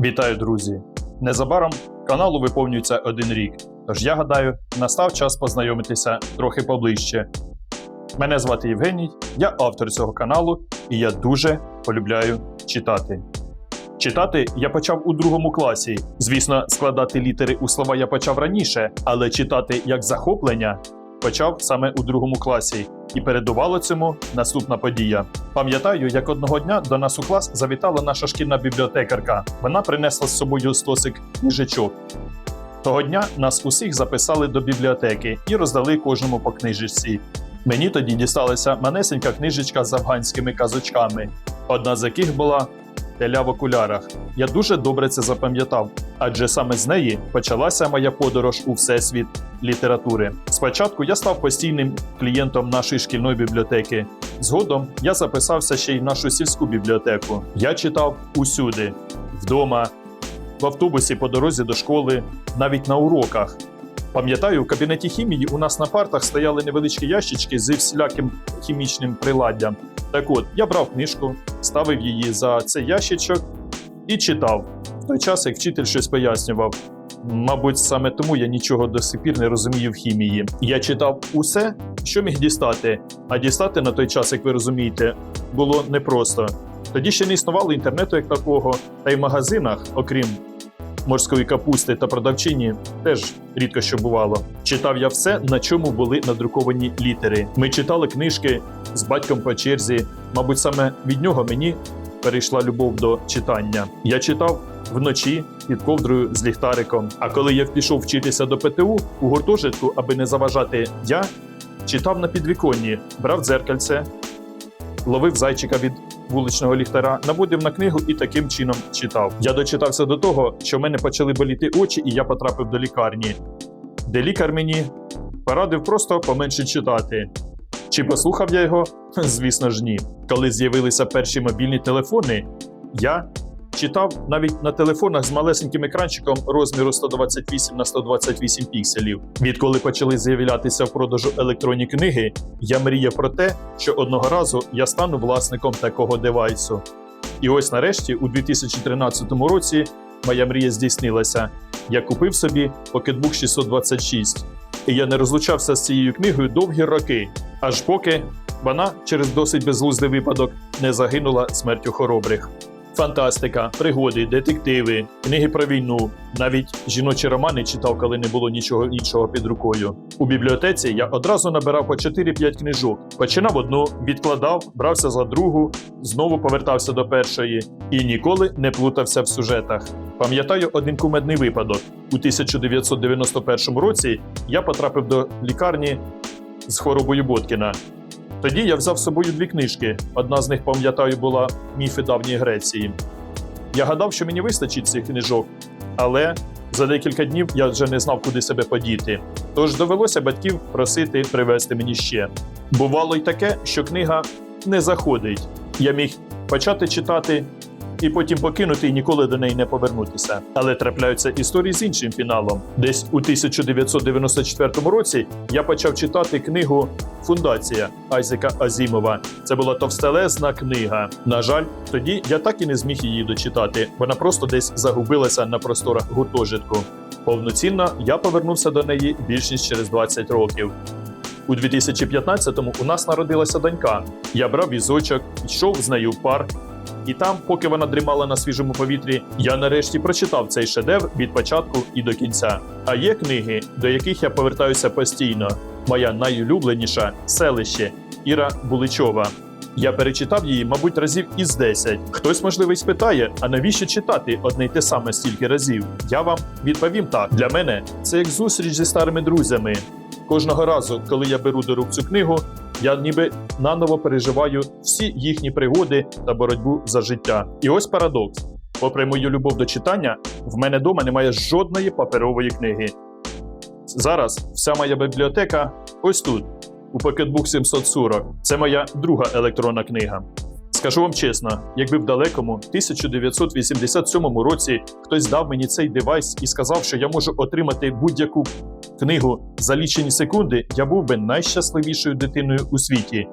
Вітаю, друзі! Незабаром каналу виповнюється один рік. Тож я гадаю, настав час познайомитися трохи поближче. Мене звати Євгеній, я автор цього каналу, і я дуже полюбляю читати. Читати я почав у другому класі. Звісно, складати літери у слова я почав раніше, але читати як захоплення почав саме у другому класі. І передувало цьому наступна подія. Пам'ятаю, як одного дня до нас у клас завітала наша шкільна бібліотекарка. Вона принесла з собою стосик книжечок. Того дня нас усіх записали до бібліотеки і роздали кожному по книжечці. Мені тоді дісталася манесенька книжечка з афганськими казочками, одна з яких була Теля в окулярах. Я дуже добре це запам'ятав, адже саме з неї почалася моя подорож у всесвіт літератури. Спочатку я став постійним клієнтом нашої шкільної бібліотеки. Згодом я записався ще й в нашу сільську бібліотеку. Я читав усюди: вдома, в автобусі по дорозі до школи, навіть на уроках. Пам'ятаю, в кабінеті хімії у нас на партах стояли невеличкі ящички зі всіляким хімічним приладдям. Так от, я брав книжку, ставив її за цей ящичок і читав. В той час, як вчитель щось пояснював. Мабуть, саме тому я нічого до сих пір не розумію в хімії. Я читав усе, що міг дістати. А дістати на той час, як ви розумієте, було непросто. Тоді ще не існувало інтернету як такого, та й в магазинах, окрім морської капусти та продавчині, теж рідко що бувало. Читав я все, на чому були надруковані літери. Ми читали книжки з батьком по черзі. Мабуть, саме від нього мені перейшла любов до читання. Я читав вночі під ковдрою з ліхтариком. А коли я пішов вчитися до ПТУ у гуртожитку, аби не заважати я, читав на підвіконні, брав дзеркальце, ловив зайчика від вуличного ліхтара, набудив на книгу і таким чином читав. Я дочитався до того, що в мене почали боліти очі, і я потрапив до лікарні, де лікар мені порадив просто поменше читати. Чи послухав я його? Звісно ж, ні. Коли з'явилися перші мобільні телефони, я читав навіть на телефонах з малесеньким екранчиком розміру 128 на 128 пікселів. Відколи почали з'являтися в продажу електронні книги, я мріяв про те, що одного разу я стану власником такого девайсу. І ось нарешті, у 2013 році, моя мрія здійснилася. Я купив собі Pocketbook 626. І я не розлучався з цією книгою довгі роки, аж поки вона через досить безглуздий випадок не загинула смертю хоробрих. Фантастика, пригоди, детективи, книги про війну, навіть жіночі романи читав, коли не було нічого іншого під рукою. У бібліотеці я одразу набирав по 4-5 книжок. Починав одну, відкладав, брався за другу, знову повертався до першої і ніколи не плутався в сюжетах. Пам'ятаю один кумедний випадок. У 1991 році я потрапив до лікарні з хворобою Боткіна. Тоді я взяв з собою дві книжки. Одна з них, пам'ятаю, була Міфи давньої Греції. Я гадав, що мені вистачить цих книжок, але за декілька днів я вже не знав, куди себе подіти. Тож довелося батьків просити привезти мені ще. Бувало й таке, що книга не заходить. Я міг почати читати і потім покинути і ніколи до неї не повернутися. Але трапляються історії з іншим фіналом. Десь у 1994 році я почав читати книгу Фундація Айзека Азімова. Це була товстелезна книга. На жаль, тоді я так і не зміг її дочитати. Вона просто десь загубилася на просторах гуртожитку. Повноцінно я повернувся до неї більш ніж через 20 років. У 2015-му у нас народилася донька. Я брав візочок, йшов з нею в парк. І там, поки вона дрімала на свіжому повітрі, я нарешті прочитав цей шедевр від початку і до кінця. А є книги, до яких я повертаюся постійно. Моя найулюбленіша селище Іра Буличова. Я перечитав її, мабуть, разів із 10. Хтось, можливо, спитає, а навіщо читати одне й те саме стільки разів? Я вам відповім так: для мене це як зустріч зі старими друзями. Кожного разу, коли я беру до рук цю книгу, я ніби наново переживаю всі їхні пригоди та боротьбу за життя. І ось парадокс: попри мою любов до читання, в мене вдома немає жодної паперової книги. Зараз вся моя бібліотека ось тут, у Pocketbook 740. Це моя друга електронна книга. Скажу вам чесно, якби в далекому 1987 році хтось дав мені цей девайс і сказав, що я можу отримати будь-яку книгу за лічені секунди, я був би найщасливішою дитиною у світі.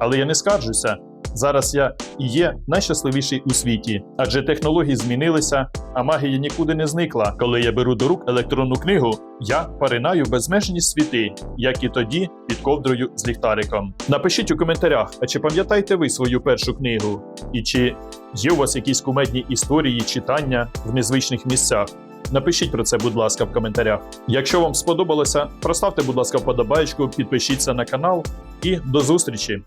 Але я не скаржуся, Зараз я і є найщасливіший у світі, адже технології змінилися, а магія нікуди не зникла. Коли я беру до рук електронну книгу, я поринаю безмежні світи, як і тоді під ковдрою з ліхтариком. Напишіть у коментарях, а чи пам'ятаєте ви свою першу книгу? І чи є у вас якісь кумедні історії читання в незвичних місцях? Напишіть про це, будь ласка, в коментарях. Якщо вам сподобалося, проставте, будь ласка, вподобайку, підпишіться на канал і до зустрічі!